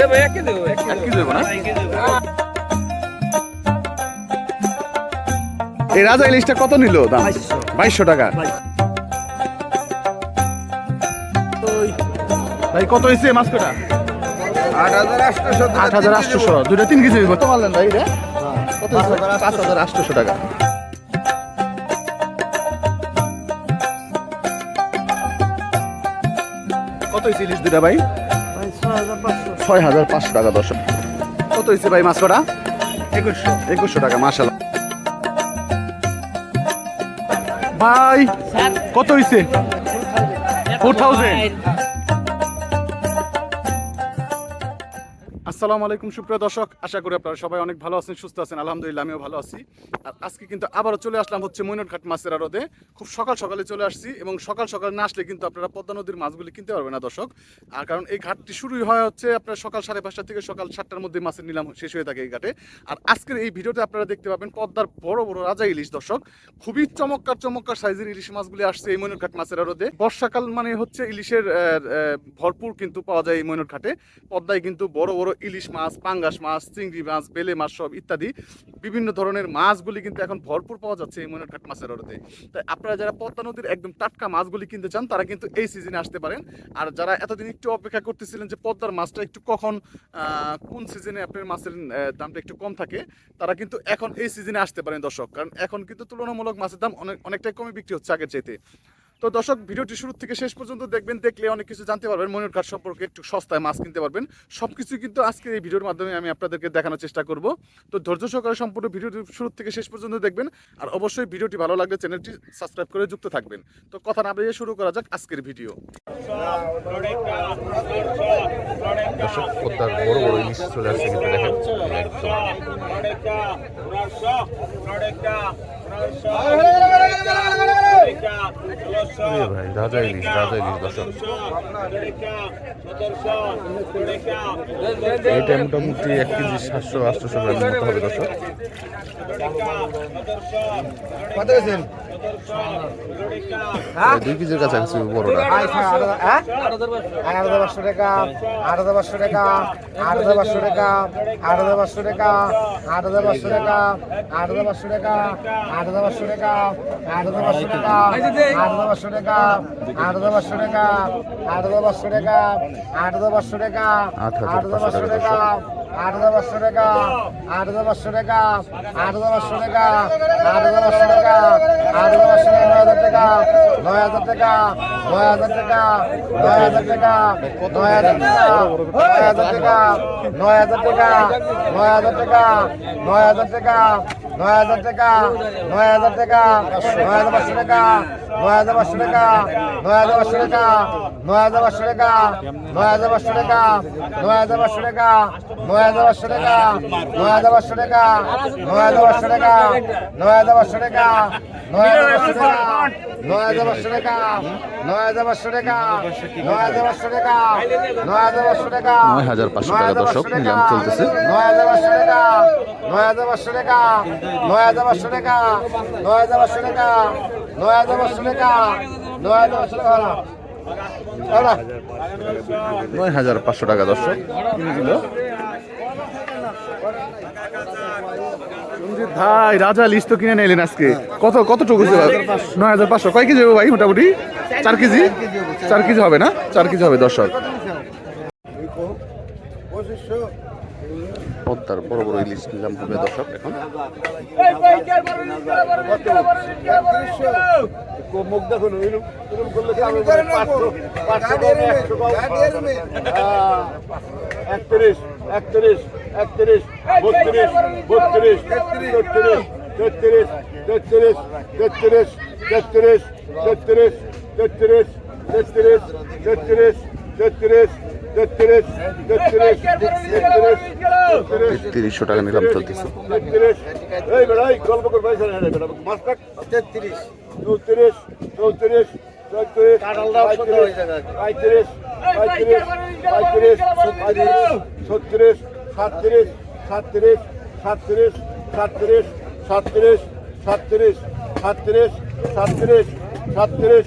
এটা ভাই এক কেজি এক কেজি না। এই রাজা ইলিশটা কত নিল দাম? বাইশশো। টাকা। ভাই কত হয়েছে মাছ কটা আট হাজার আটশোশো আট হাজার আটশোশো দুইটা তিন কেজি কত মারলেন ভাই রে পাঁচ হাজার আটশোশো টাকা। কত হয়েছে ইলিশ দুটা ভাই? ছয় হাজার পাঁচশো। টাকা দশ কত হয়েছে ভাই মাছ কটা? একুশশো। একুশশো টাকা মাসাল ভাই কত হয়েছে ফোর থাউজেন্ড। আসসালামু আলাইকুম, সুপ্রিয় দর্শক। আশা করি আপনারা সবাই অনেক ভালো আছেন, সুস্থ আছেন। আলহামদুলিল্লাহ, আমিও ভালো আছি। আর আজকে কিন্তু আবারও চলে আসলাম হচ্ছে মৈনটঘাট মাছের আড়তে। খুব সকাল সকালে চলে আসছি এবং সকাল সকাল না আসলে কিন্তু আপনারা পদ্মা নদীর মাছগুলি কিনতে পারবেন না, দর্শক। আর কারণ এই ঘাটটি শুরুই হয় হচ্ছে আপনার সকাল সাড়ে পাঁচটা থেকে সকাল সাতটার মধ্যে মাছের নিলাম শেষ হয়ে থাকে এই ঘাটে। আর আজকের এই ভিডিওতে আপনারা দেখতে পাবেন পদ্মার বড় বড় রাজা ইলিশ, দর্শক। খুবই চমৎকার চমৎকার সাইজের ইলিশ মাছগুলি আসছে এই মৈনটঘাট মাছের আড়তে। বর্ষাকাল মানে হচ্ছে ইলিশের ভরপুর কিন্তু পাওয়া যায় এই মৈনটঘাটে পদ্মায় কিন্তু বড় বড় ইলিশ মাছ, পাঙ্গাস মাছ, চিংড়ি মাছ, বেলে মাছ সব ইত্যাদি বিভিন্ন ধরনের মাছগুলি কিন্তু এখন ভরপুর পাওয়া যাচ্ছে এই মৈনটঘাট মাছের আড়তে তাই আপনারা যারা পদ্মা নদীর একদম টাটকা মাছগুলি কিনতে চান, তারা কিন্তু এই সিজনে আসতে পারেন। আর যারা এতদিন একটু অপেক্ষা করতেছিলেন যে পদ্মার মাছটা একটু কখন কোন সিজনে আপনার মাছের দামটা একটু কম থাকে, তারা কিন্তু এখন এই সিজনে আসতে পারেন দর্শক। কারণ এখন কিন্তু তুলনামূলক মাছের দাম অনেক, অনেকটাই কমে বিক্রি হচ্ছে আগের চাইতে। তো দর্শক ভিডিওটি শুরু থেকে শেষ পর্যন্ত দেখবেন দেখলে অনেক কিছু জানতে পারবেন মনের কাঠ সম্পর্কে একটু সস্তায় মাছ কিনতে পারবেন সব কিছু কিন্তু আজকে এই ভিডিওর মাধ্যমে আমি আপনাদেরকে দেখানোর চেষ্টা করব তো ধৈর্য সহকারে সম্পূর্ণ ভিডিওটি শুরু থেকে শেষ পর্যন্ত দেখবেন আর অবশ্যই ভিডিওটি ভালো লাগলে চ্যানেলটি সাবস্ক্রাইব করে যুক্ত থাকবেন তো কথা না বেরিয়ে শুরু করা যাক আজকের ভিডিও দর্শক পদ্মার বড় বড় ইলিশ চলে আসছে কিন্তু দেখেন একদম এ ভাই রাজা ইলিশ রাজা ইলিশ দর্শক। এইটা মোটামুটি এক কেজি সাতশো আটশোশো গ্রামের মতো হবে, দর্শক। কত দুই কেজির কাছাকাছি বড়টা আট হাজার পাঁচশো টাকা আট হাজার পাঁচশো টাকা আট হাজার পাঁচশো টাকা আট হাজার পাঁচশো টাকা আট হাজার পাঁচশো টাকা আট হাজার পাঁচশো টাকা আট হাজার পাঁচশো টাকা আট হাজার পাঁচশো টাকা আট হাজার পাঁচশো টাকা আট হাজার পাঁচশো টাকা আট হাজার পাঁচশো টাকা আট হাজার পাঁচশো টাকা আট হাজার পাঁচশো টাকা আট হাজার পাঁচশো টাকা, আট হাজার পাঁচশো টাকা, আট হাজার পাঁচশো টাকা, আট হাজার পাঁচশো টাকা, আট হাজার পাঁচশো টাকা, নয় হাজার টাকা, নয় হাজার টাকা, নয় হাজার টাকা, নয় হাজার টাকা, নয় হাজার টাকা, নয় হাজার টাকা, নয় হাজার টাকা, নয় হাজার টাকা, নয় হাজার টাকা নয় হাজার টাকা নয় হাজার পাঁচশো টাকা নয় হাজার পাঁচশো টাকা নয় হাজার পাঁচশো টাকা নয় হাজার পাঁচশো টাকা নয় হাজার পাঁচশো টাকা নয় হাজার পাঁচশো টাকা নয় হাজার পাঁচশো টাকা নয় হাজার পাঁচশো টাকা নয় হাজার পাঁচশো টাকা নয় হাজার পাঁচশো টাকা নয় হাজার পাঁচশো টাকা নয় হাজার পাঁচশো টাকা নয় হাজার পাঁচশো টাকা নয় হাজার পাঁচশো টাকা নয় হাজার পাঁচশো টাকা দর্শক নিলাম চলতেছে নয় হাজার পাঁচশো টাকা নয় হাজার পাঁচশো টাকা নয় হাজার পাঁচশো টাকা নয় হাজার পাঁচশো টাকা নয় হাজার পাঁচশো টাকা নয় হাজার পাঁচশো টাকা। নয় হাজার পাঁচশো টাকা দর্শক। ভাই রাজা লিস্ট তো কিনে নিলেন আজকে। কত কতটুকু নয় হাজার পাঁচশো। কয় কেজি হবে ভাই মোটামুটি? চার কেজি? চার কেজি হবে না? চার কেজি হবে দর্শক। পদ্মার বড় বড় ইলিশ নিলাম হবে দর্শক এখন একত্রিশ একত্রিশ একত্রিশ বত্রিশ বত্রিশ তেত্রিশ তেত্রিশ তেত্রিশ তেত্রিশ তেত্রিশ তেত্রিশ তেত্রিশ তেত্রিশ তেত্রিশ তিরিশশো টাকা নিলাম চলতেছে। তেত্রিশ। চৌত্রিশ চৌত্রিশ চৌত্রিশ পঁয়ত্রিশ পঁয়ত্রিশ পঁয়ত্রিশ ছত্রিশ সাতত্রিশ সাতত্রিশ সাতত্রিশ সাতত্রিশ সাতত্রিশ সাতত্রিশ সাতত্রিশ সাতত্রিশ সাতত্রিশ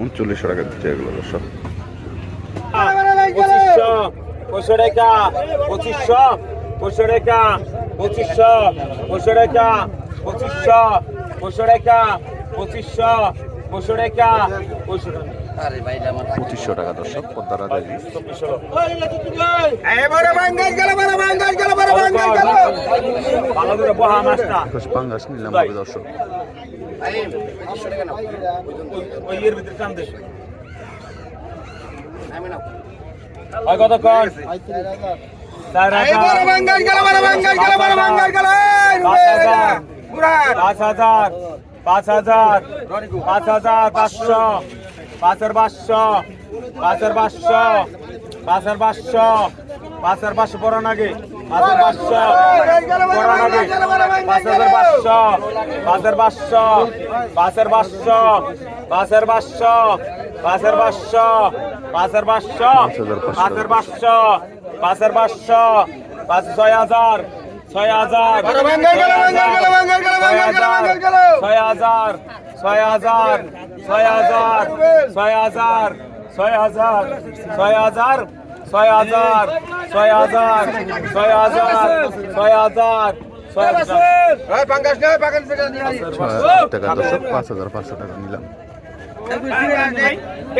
উনচল্লিশশো টাকা দিচ্ছে এগুলো দর্শক। পঁচিশশো পঁচিশশো টাকা, পঁচিশশো পঁচিশশো টাকা, পঁচিশশো পঁচিশশো টাকা, পঁচিশশো পঁচিশশো টাকা, পঁচিশশো পঁচিশশো টাকা, পঁচিশশো পঁচিশশো টাকা দর্শক পদ্মারা দেবী একুশ পাঙ্গাস নিলাম হবে দর্শক। পাঁচ হাজার পাঁচ হাজার পাঁচ হাজার পাঁচশো। পাঁচের পাঁচশো পাঁচের পাঁচশো পাঁচের পাঁচশো পাঁচের পাঁচশো পড়ান আগে পাঁচের পাঁচশো পড়ান আগে পাঁচ হাজার পাঁচশো পাঁচের পাঁচশো পাঁচের পাঁচশো পাঁচের পাঁচশো পাঁচের পাঁচশো পাঁচের পাঁচশো পাঁচের পাঁচশো পাঁচের পাঁচশো পাঁচ ছয় হাজার ছয় হাজার ছয় হাজার ছয় হাজার ছয় হাজার ছয় হাজার ছয় হাজার ছয় হাজার ছয় হাজার ছয় হাজার ছয় হাজার ছয় হাজার ছয় হাজার টাকা দর্শক পাঁচ হাজার পাঁচশো টাকা নিলাম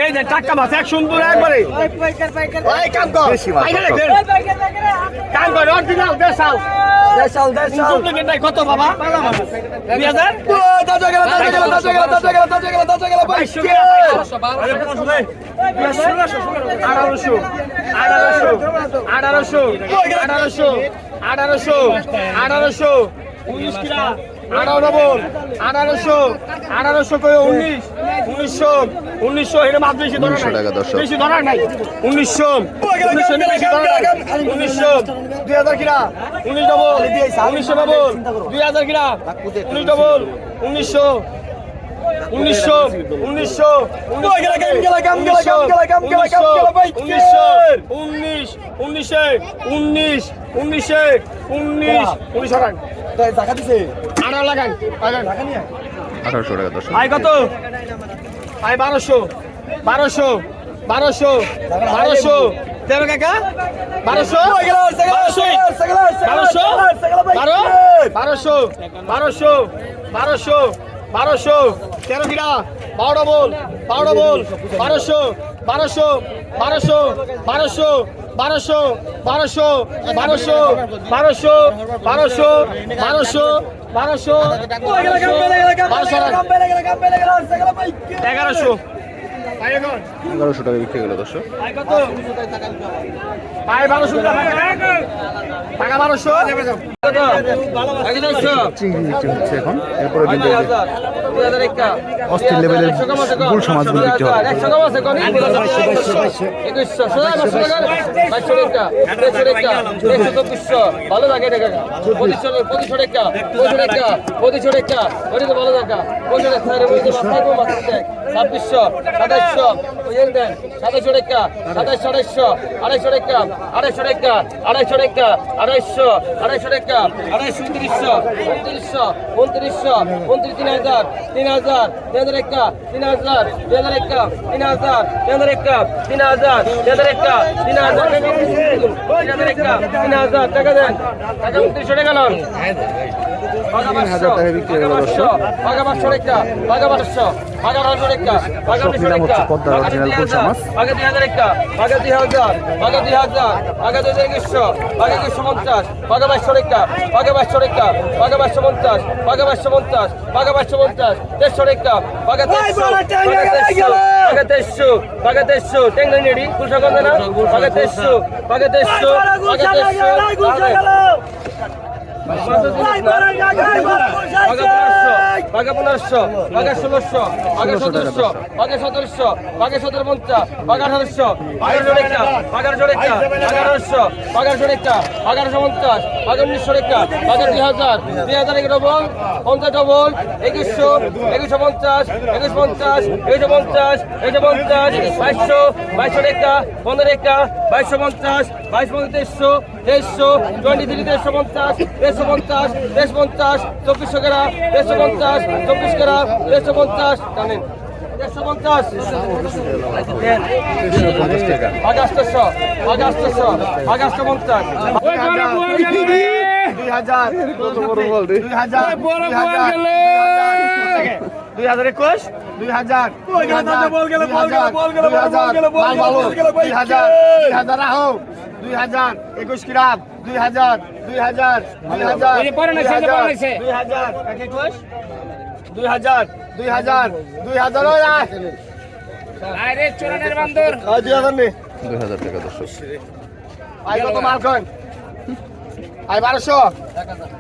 এই যে টাকা মাছ এক সুন্দর একবারে। কাম কর। কাম কর অরিজিনাল দেশাল। দেশাল দেশাল। কত বাবা? 2000 দাদা গেল দাদা গেল দাদা গেল দাদা গেল দাদা গেল দাদা গেল ভাই আঠারোশো আঠারোশো আঠারোশো আঠারোশো আঠারোশো আঠারোশো উনিশ কিরা আঠারো আঠারোশো আঠারোশো কই উনিশ উনিশশো উনিশশো এটা মাত্র বেশি ধরা 1900 টাকা দর্শক। বেশি ধরা নাই। উনিশশো উনিশশো বেশি ধরা উনিশশো দুই হাজার কিরা উনিশ ডবল উনিশশো ডবল দুই হাজার কিরা উনিশ ডবল উনিশশো উনিশশো উনিশশো উনিশ উনিশে উনিশ উনিশে উনিশ উনিশ আঠারো লাগান আঠারোশো টাকা দর্শক আয় কত আয় বারোশো বারোশো বারোশো বারোশো দেবে কাকা বারোশো বারোশো বারোশো বারোশো বারোশো বারোশো বারোশো তেরো কিরা বারোটা বল বারোটা বল বারোশো বারোশো বারোশো বারোশো বারোশো বারোশো বারোশো বারোশো বারোশো বারোশো বারোশো এগারোশো এগারোশো টাকা বিক্রি গেল দর্শক চিংড়ি বিক্রি হচ্ছে এখন এরপরে কিন্তু অস্থির লেভেলের গুল সমাজগুলো বিক্রি হবে ভালো লাগে পঁচিশশো টাকা পঁচিশশো টাকা পঁচিশশো টাকা ভালো টাকা পঁচিশশো টাকা ছাব্বিশশো সাতাইশশো দেন সাতাইশশো টাকা সাতাইশ আড়াইশো আড়াইশো টাকা আড়াইশো টাকা আড়াইশো টাকা আড়াইশো আড়াইশো টাকা আড়াইশো উনত্রিশশো উনত্রিশশো উনত্রিশশো উনত্রিশ তিন হাজার তিন হাজার তিন হাজার একটা তিন হাজার তিন হাজার একটা তিন হাজার তিন হাজার একটা তিন হাজার তিন হাজার একটা তিন হাজার তিন হাজার একটা তিন হাজার টাকা দেন টাকা উনত্রিশশো টাকা লন তিন হাজার টাকা বিক্রি গেল দর্শক বাঘা পনেরোশো বাঘা ষোলোশো বাঘা সতেরোশো বাঘা সতেরোশো বাঘা সতেরো পঞ্চাশ বাঘা আঠারোশো বাঘারোশো রেখা বাঘারোশো রেখা বাঘারোশো বাঘারোশো রেখা বাঘারোশো পঞ্চাশ বাঘা উনিশশো রেখা বাঘা দুই হাজার দুই হাজার এক ডবল পঞ্চাশ ডবল একুশশো একুশশো পঞ্চাশ একুশ পঞ্চাশ একুশশো পঞ্চাশ একুশশো পঞ্চাশ বাইশশো বাইশশো রেখা পনেরো রেখা বাইশশো পঞ্চাশ বাইশ পঞ্চাশ দেড়শো টোয়েন্টি থ্রি দেড়শো পঞ্চাশ দেড়শো পঞ্চাশ দেড়শো পঞ্চাশ চব্বিশশো গ্রাম দেড়শো পঞ্চাশ চব্বিশ গ্রাম দেড়শো পঞ্চাশ জানেন? দুই হাজার একুশ। দুই হাজার দুই হাজার আহ দুই হাজার একুশ কিরাত দুই হাজার দুই হাজার দুই হাজার দুই হাজার একুশ দুই হাজার দুই হাজার দুই হাজার দুই হাজার টাকা দর্শক আই কত মাল খান আই বারোশো এক হাজার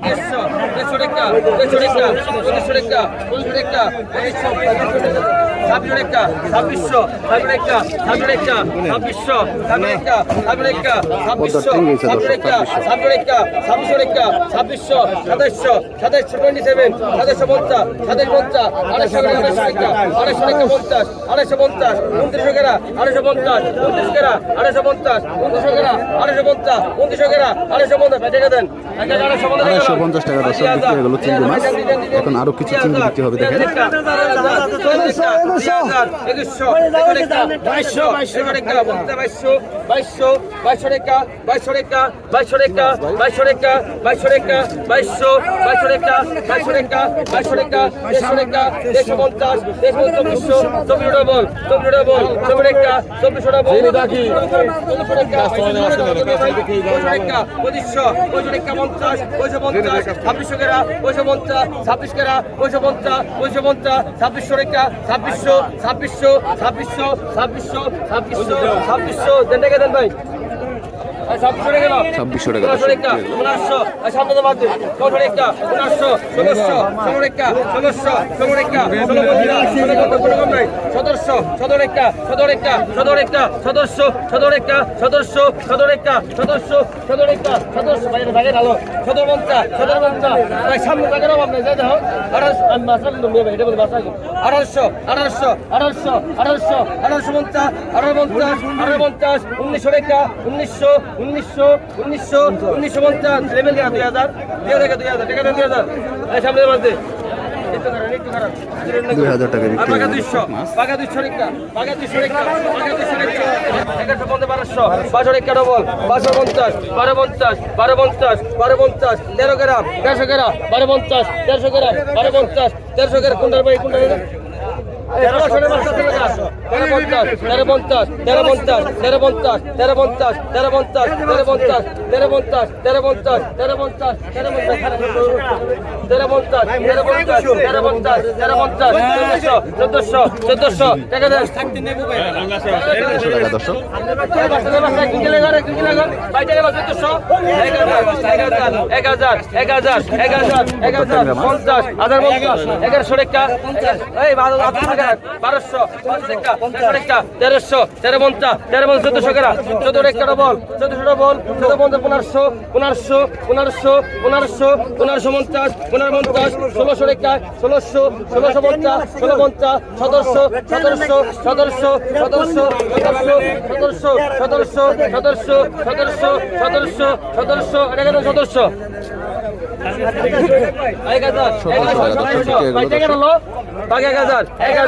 দেড়শো দেড়শো রেখা দেড়শো রেখা উনিশশো ছাব্বিশ রেখা ছাব্বিশশো ছাব্বিশ রেখা ছাব্বিশ রেখা ছাব্বিশশো ছাব্বিশ রেখা ছাব্বিশ রেখা ছাব্বিশশো ছাব্বিশ রেখা ছাব্বিশ রেখা ছাব্বিশশো রেখা ছাব্বিশশো সাতাইশশো সাতাইশশো টোয়েন্টি সেভেন সাতাইশশো পঞ্চাশ সাতাইশ পঞ্চাশ আড়াইশো আড়াইশো আড়াইশো রেখা পঞ্চাশ আড়াইশো পঞ্চাশ উনত্রিশশো কেরা আড়াইশো পঞ্চাশ উনত্রিশ কেরা আড়াইশো পঞ্চাশ উনত্রিশশো কেরা আড়াইশো পঞ্চাশ উনত্রিশশো কেরা আড়াইশো পঞ্চাশ টাকা দেন। আড়াইশো পঞ্চাশ আড়াইশো পঞ্চাশ টাকা দর্শক বিক্রি হয়ে গেল চিংড়ি মাছ এখন আরও কিছু চিংড়ি বিক্রি হবে দেখেন ছাব্বিশশো কেরা পয়সা পঞ্চাশ ছাব্বিশ কেরা পয়সা পঞ্চাশ পয়সা পঞ্চাশ ছাব্বিশশো রেখা ছাব্বিশশো ছাব্বিশশো ছাব্বিশশো ছাব্বিশশো ছাব্বিশশো ছাব্বিশশো দেন টাকা দেন ভাই ছাব্বিশশো টাকা সদস্য সদর একটা সদর একটা সদর একটা সদস্য সদর একটা সদস্য সদর একটা সদস্য সদর একটা সদস্য বাইরে ভাগে ভালো সদর মন্ত্রা সদর মন্ত্রা ভাই সামনে থাকেন আপনি যাই দেখো আঠারোশো আঠারোশো আঠারোশো আঠারোশো আঠারোশো পঞ্চাশ আঠারো পঞ্চাশ আঠারো পঞ্চাশ উনিশশো রেখা উনিশশো উনিশশো উনিশশো উনিশশো পঞ্চাশ লেভেল দেখা দুই হাজার। দুই হাজার দুই হাজার টাকা দুই হাজার। এই সামনে মাঝে। বারো পঞ্চাশ বারো পঞ্চাশ বারো পঞ্চাশ তেরো গ্রাম দেড়শো গ্রাম বারো পঞ্চাশ দেড়শো গ্রাম বারো পঞ্চাশ দেড়শো গ্রাম কোনটার বাড়ি কোনটার তেরো পঞ্চাশ তেরো পঞ্চাশ তেরো পঞ্চাশ তেরো পঞ্চাশ তেরো পঞ্চাশ তেরো পঞ্চাশ তেরো পঞ্চাশ তেরো পঞ্চাশ তেরো পঞ্চাশ তেরো পঞ্চাশ তেরো পঞ্চাশ তেরো পঞ্চাশ তেরো পঞ্চাশ তেরো পঞ্চাশ চোদ্দশো চোদ্দশো চোদ্দশো টাকা টাকা দর্শক এক হাজার এক হাজার এক হাজার এক হাজার পঞ্চাশ হাজার পঞ্চাশ, এগারোশো রেখা এই বারোশো রেখা রেখা তেরোশো তেরো পঞ্চাশ তেরো পঞ্চাশ চোদ্দশো কেরা চোদ্দ রেখা ডবল চোদ্দশো ডবল চোদ্দ পঞ্চাশ পনেরোশো পনেরোশো পনেরোশো পনেরোশো পনেরোশো পঞ্চাশ পনেরো পঞ্চাশ ষোলোশো রেখা ষোলোশো ষোলোশো পঞ্চাশ ষোলো পঞ্চাশ সতেরোশো সতেরোশো সতেরোশো সতেরোশো সতেরোশো সতেরোশো সতেরোশো সতেরোশো সতেরোশো সতেরোশো এটা সতেরোশো এক হাজার এক হাজার সতেরোশো টাকা এক হাজার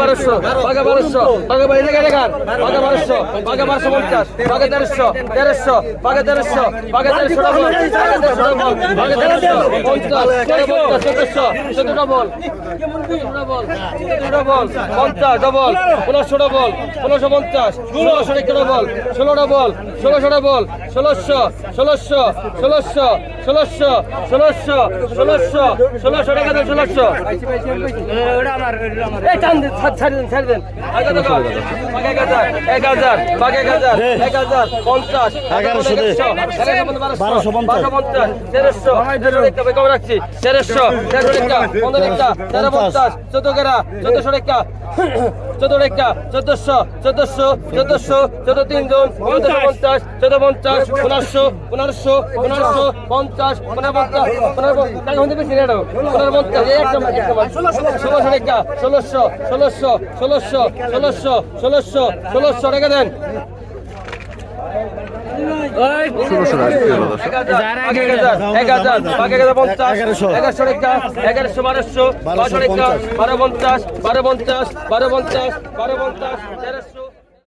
বারোশো বারোশো বারোশো বারোশো পঞ্চাশ আগে তেরোশো তেরোশো আগে তেরোশো আগে তেরোশো আগে তেরোশো পঞ্চাশ চোদ্দশো চোদ্দ ডবল ডবল পঞ্চাশ ডবল পনেরোশো ডবল পনেরোশো পঞ্চাশ ষোলোশো একটা ডবল ষোলো ডবল ষোলোশো ডবল ষোলোশো ষোলোশো ষোলোশো ষোলোশো ষোলোশো ষোলোশো ষোলোশো টাকা দেন ষোলোশো। এই দিন। বাকি এক হাজার এক হাজার এক হাজার পঞ্চাশ। এগারোশো বারোশো পঞ্চাশ। তেরোশো। রাখছি। তেরোশো তেরোশো পনেরো তেরো পঞ্চাশ। চোদ্দ গেরা চোদ্দশো একটা চোদ্দ একটা, চোদ্দশো চোদ্দশো চোদ্দশো, চোদ্দ তিনজন চোদ্দশো পঞ্চাশ, চোদ্দ পঞ্চাশ, পনেরোশো পনেরোশো পনেরোশো পঞ্চাশ, পনেরো ষোলোশো মাছ। ষোলোশো ষোলোশো ষোলোশো ষোলোশো ষোলোশো ষোলোশো টাকা দেন ষোলোশো টাকা প্রিয় দর্শক এক হাজার, এক হাজার, এক হাজার, এক হাজার পঞ্চাশ, এগারোশো বারোশো, বারো পঞ্চাশ, বারো পঞ্চাশ, বারো পঞ্চাশ, বারো পঞ্চাশ, তেরোশো।